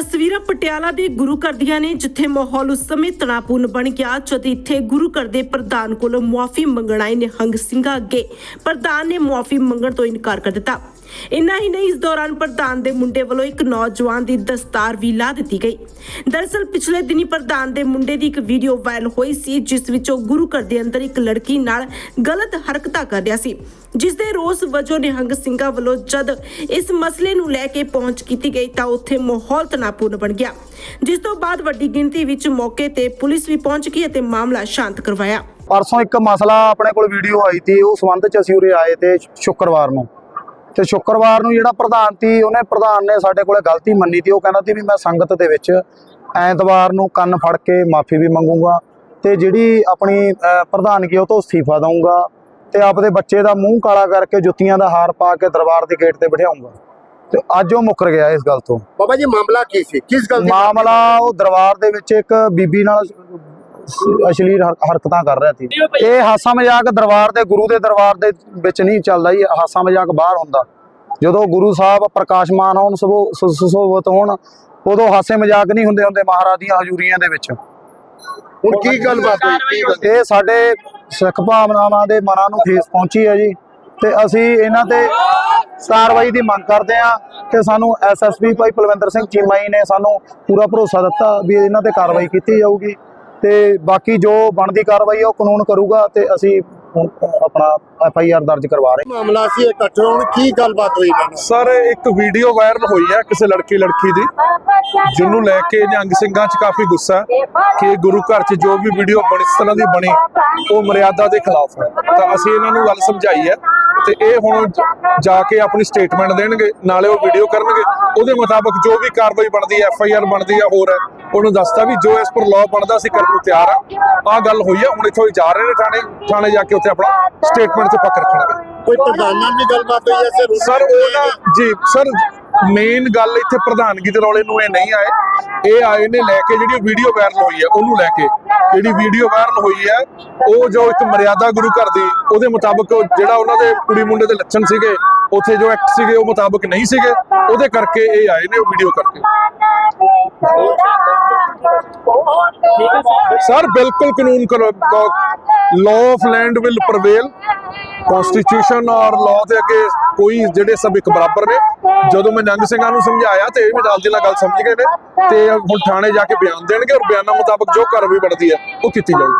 ਤਸਵੀਰਾਂ ਪਟਿਆਲਾ ਦੇ ਗੁਰੂ ਘਰ ਦੀਆਂ ਨੇ, ਜਿੱਥੇ ਮਾਹੌਲ ਉਸ ਸਮੇਂ ਤਣਾਪੂਰਨ ਬਣ ਗਿਆ, ਜਦ ਇੱਥੇ ਗੁਰੂ ਘਰ ਦੇ ਪ੍ਰਧਾਨ ਕੋਲੋਂ ਮੁਆਫੀ ਮੰਗਣ ਆਏ ਨਿਹੰਗ ਸਿੰਘਾਂ ਅੱਗੇ। ਪ੍ਰਧਾਨ ਨੇ ਮੁਆਫੀ ਮੰਗਣ ਤੋਂ ਇਨਕਾਰ ਕਰ ਦਿੱਤਾ। ਇੰਨਾ ਹੀ ਨਹੀਂ, ਇਸ ਦੌਰਾਨ ਪ੍ਰਧਾਨ ਦੇ ਮੁੰਡੇ ਵੱਲੋਂ ਇੱਕ ਨੌਜਵਾਨ ਦੀ ਦਸਤਾਰ ਵੀ ਲਾ ਦਿੱਤੀ ਗਈ। ਦਰਅਸਲ, ਪਿਛਲੇ ਦਿਨੀ ਪ੍ਰਧਾਨ ਦੇ ਮੁੰਡੇ ਦੀ ਇੱਕ ਵੀਡੀਓ ਵਾਇਰਲ ਹੋਈ ਸੀ, ਜਿਸ ਵਿੱਚ ਉਹ ਗੁਰੂ ਘਰ ਦੇ ਅੰਦਰ ਇੱਕ ਲੜਕੀ ਨਾਲ ਗਲਤ ਹਰਕਤਾਂ ਕਰ ਰਿਹਾ ਸੀ। ਜਿਸ ਦੇ ਰੋਸ ਵਜੋਂ ਨਿਹੰਗ ਸਿੰਘਾਂ ਵੱਲੋਂ ਜਦ ਇਸ ਮਸਲੇ ਨੂੰ ਲੈ ਕੇ ਪਹੁੰਚ ਕੀਤੀ ਗਈ, ਤਾਂ ਉੱਥੇ ਮਾਹੌਲ ਤਣਾਪੂਰਨ ਬਣ ਗਿਆ। ਜਿਸ ਤੋਂ ਬਾਅਦ ਵੱਡੀ ਗਿਣਤੀ ਵਿੱਚ ਮੌਕੇ ਤੇ ਪੁਲਿਸ ਵੀ ਪਹੁੰਚ ਗਈ ਅਤੇ ਮਾਮਲਾ ਸ਼ਾਂਤ ਕਰਵਾਇਆ। ਪਰਸੋਂ ਇੱਕ ਮਸਲਾ ਆਪਣੇ ਕੋਲ ਵੀਡੀਓ ਆਈ ਤੀ ਉਹ ਸੰਬੰਧ ਚ ਅਸੀਂ ਉਰੇ ਆਏ ਤੇ ਸ਼ੁੱਕਰਵਾਰ ਨੂੰ। ਤੇ ਸ਼ੁੱਕਰਵਾਰ ਨੂੰ ਜਿਹੜਾ ਪ੍ਰਧਾਨ ਤੀ ਉਹਨੇ ਪ੍ਰਧਾਨ ਨੇ ਸਾਡੇ ਕੋਲੇ ਗਲਤੀ ਮੰਨੀ ਤੀ ਉਹ ਕਹਿੰਦਾ ਤੀ ਵੀ ਮੈਂ ਸੰਗਤ ਦੇ ਵਿੱਚ ਐਤਵਾਰ ਨੂੰ ਕੰਨ ਫੜ ਕੇ ਮਾਫੀ ਵੀ ਮੰਗੂਗਾ ਤੇ ਜਿਹੜੀ ਆਪਣੀ ਪ੍ਰਧਾਨਗੀ ਉਹ ਤੋਂ ਅਸਤੀਫਾ ਦਊਂਗਾ ਤੇ ਆਪਦੇ ਬੱਚੇ ਦਾ ਮੂੰਹ ਕਾਲਾ ਕਰਕੇ ਜੁੱਤੀਆਂ ਦਾ ਹਾਰ ਪਾ ਕੇ ਦਰਬਾਰ ਦੇ ਗੇਟ ਤੇ ਬਿਠਾਉਂਗਾ ਤੇ ਅੱਜ ਉਹ ਮੁੱਕਰ ਗਿਆ ਇਸ ਗੱਲ ਤੋਂ। ਬਾਬਾ ਜੀ ਮਾਮਲਾ ਕੀ ਸੀ? ਕਿਸ ਗੱਲ ਦੀ ਮਾਮਲਾ ਉਹ ਦਰਬਾਰ ਦੇ ਵਿੱਚ ਇੱਕ ਬੀਬੀ ਨਾਲ ਅਸ਼ਲੀਲ ਹਰ- ਹਰਕਤਾਂ ਕਰ ਰਿਹਾ ਸੀ। ਇਹ ਹਾਸਾ ਮਜ਼ਾਕ ਦਰਬਾਰ ਦੇ ਗੁਰੂ ਦੇ ਦਰਬਾਰ ਦੇ ਵਿੱਚ ਨਹੀਂ ਚੱਲਦਾ ਜੀ ਹਾਸਾ ਮਜ਼ਾਕ ਬਾਹਰ ਹੁੰਦਾ। ਜਦੋਂ ਗੁਰੂ ਸਾਹਿਬ ਪ੍ਰਕਾਸ਼ਮਾਨ ਹੋਣ ਸੁਸ਼ੋਭਿਤ ਹੋਣ ਉਦੋਂ ਹਾਸੇ ਮਜ਼ਾਕ ਨਹੀਂ ਹੁੰਦੇ ਹੁੰਦੇ ਮਹਾਰਾਜ ਦੀਆਂ ਹਜ਼ੂਰੀਆਂ ਦੇ ਵਿੱਚ। ਹੁਣ ਕੀ ਗੱਲਬਾਤ ਹੋਈ? ਇਹ ਸਾਡੇ ਸਿੱਖ ਭਾਵਨਾਵਾਂ ਦੇ ਮਨਾਂ ਨੂੰ ਠੇਸ ਪਹੁੰਚੀ ਹੈ ਜੀ। ਤੇ ਅਸੀਂ ਇਹਨਾਂ ਤੇ ਕਾਰਵਾਈ ਦੀ ਮੰਗ ਕਰਦੇ ਹਾਂ ਕਿ ਸਾਨੂੰ ਐਸਐਸਪੀ ਭਾਈ ਕੁਲਵਿੰਦਰ ਸਿੰਘ ਚੀਮਾ ਜੀ ਨੇ ਸਾਨੂੰ ਪੂਰਾ ਭਰੋਸਾ ਦਿੱਤਾ ਵੀ ਇਹਨਾਂ ਤੇ ਕਾਰਵਾਈ ਕੀਤੀ ਜਾਊਗੀ ਤੇ ਬਾਕੀ ਜੋ ਬਣਦੀ ਕਾਰਵਾਈ ਉਹ ਕਾਨੂੰਨ ਕਰੂਗਾ ਤੇ ਅਸੀਂ ਹੁਣ ਆਪਣਾ ਐਫ ਆਈ ਆਰ ਦਰਜ ਕਰਵਾ ਰਹੇ ਮਾਮਲਾ ਸੀ ਇਕੱਠ ਹੁਣ ਕੀ ਗੱਲਬਾਤ ਹੋਈ ਇਹਨਾਂ ਨਾਲ ਸਰ ਇੱਕ ਵੀਡੀਓ ਵਾਇਰਲ ਹੋਈ ਹੈ ਕਿਸੇ ਲੜਕੀ ਲੜਕੀ ਦੀ ਜਿਹਨੂੰ ਲੈ ਕੇ ਨਿਹੰਗ ਸਿੰਘਾਂ 'ਚ ਕਾਫੀ ਗੁੱਸਾ ਹੈ ਕਿ ਗੁਰੂ ਘਰ 'ਚ ਜੋ ਵੀ ਵੀਡੀਓ ਬਣੀ ਇਸ ਤਰ੍ਹਾਂ ਦੀ ਬਣੀ ਉਹ ਮਰਿਆਦਾ ਦੇ ਖਿਲਾਫ ਹੈ। ਤਾਂ ਅਸੀਂ ਇਹਨਾਂ ਨੂੰ ਗੱਲ ਸਮਝਾਈ ਹੈ ਤੇ ਇਹ ਹੁਣ ਜ- ਕੇ ਆਪਣੀ ਸਟੇਟਮੈਂਟ ਦੇਣਗੇ ਨਾਲੇ ਉਹ ਵੀਡੀਓ ਕਰਨਗੇ। ਉਹਦੇ ਮੁਤਾਬਕ ਜੋ ਵੀ ਕਾਰਵਾਈ ਬਣਦੀ ਹੈ ਐਫ ਆਈ ਆਰ ਬਣਦੀ ਹੈ ਹੋਰ ਹੈ ਉਹਨੂੰ ਦੱਸਤਾ ਵੀ ਜੋ ਇਸ ਪਰ ਲਾਅ ਬਣਦਾ ਅਸੀਂ ਕਰਨ ਨੂੰ ਤਿਆਰ ਆ ਆਹ ਗੱਲ ਹੋਈ ਹੈ ਹੁਣ ਇੱਥੋਂ ਹੀ ਜਾ ਰਹੇ ਨੇ ਥਾਣੇ। ਥਾਣੇ ਜਾ ਕੇ ਉੱਥੇ ਆਪਣਾ ਸਟੇਟਮੈਂਟ ਤੇ ਪੱਕ ਰੱਖਣਗੇ। ਕੋਈ ਪ੍ਰਧਾਨ ਨਾਲ ਵੀ ਗੱਲਬਾਤ ਹੋਈ ਹੈ ਸਰ ਸਰ ਉਹ ਨਾ ਜੀ ਸਰ ਮੇਨ ਗੱਲ ਇੱਥੇ ਪ੍ਰਧਾਨਗੀ ਦੇ ਰੌਲੇ ਨੂੰ ਇਹ ਨਹੀਂ ਆਏ। ਇਹ ਆਏ ਨੇ ਲੈ ਕੇ ਜਿਹੜੀ ਵੀਡੀਓ ਵਾਇਰਲ ਹੋਈ ਹੈ ਉਹਨੂੰ ਲੈ ਕੇ। ਜਿਹੜੀ ਵੀਡੀਓ ਵਾਇਰਲ ਹੋਈ ਹੈ ਉਹ ਜੋ ਇੱਕ ਮਰਿਆਦਾ ਗੁਰੂ ਘਰ ਦੀ ਉਹਦੇ ਮੁਤਾਬਕ ਜਿਹੜਾ ਉਹਨਾਂ ਦੇ ਕੁੜੀ ਮੁੰਡੇ ਦੇ ਲੱਛਣ ਸੀਗੇ ਉੱਥੇ ਜੋ ਐਕਟ ਸੀਗੇ ਉਹ ਮੁਤਾਬਕ ਨਹੀਂ ਸੀਗੇ। ਉਹਦੇ ਕਰਕੇ ਇਹ ਆਏ ਨੇ ਵੀਡੀਓ ਕਰਕੇ। ਸਰ, ਬਿਲਕੁਲ ਕਾਨੂੰਨ ਕਰੋ law of land will prevail constitution ਔਰ ਲਾਅ ਦੇ ਅੱਗੇ ਕੋਈ ਜਿਹੜੇ ਸਭ ਇੱਕ ਬਰਾਬਰ ਨੇ। ਜਦੋਂ ਮੈਂ ਨੰਗ ਸਿੰਘਾਂ ਨੂੰ ਸਮਝਾਇਆ ਤੇ ਇਹ ਵੀ ਨਾਲ ਦੀ ਨਾਲ ਗੱਲ ਸਮਝ ਗਏ ਨੇ। ਤੇ ਹੁਣ ਥਾਣੇ ਜਾ ਕੇ ਬਿਆਨ ਦੇਣਗੇ ਔਰ ਬਿਆਨਾਂ ਮੁਤਾਬਕ ਜੋ ਕਾਰਵਾਈ ਬਣਦੀ ਹੈ, ਉਹ ਕੀਤੀ ਜਾਊਗੀ।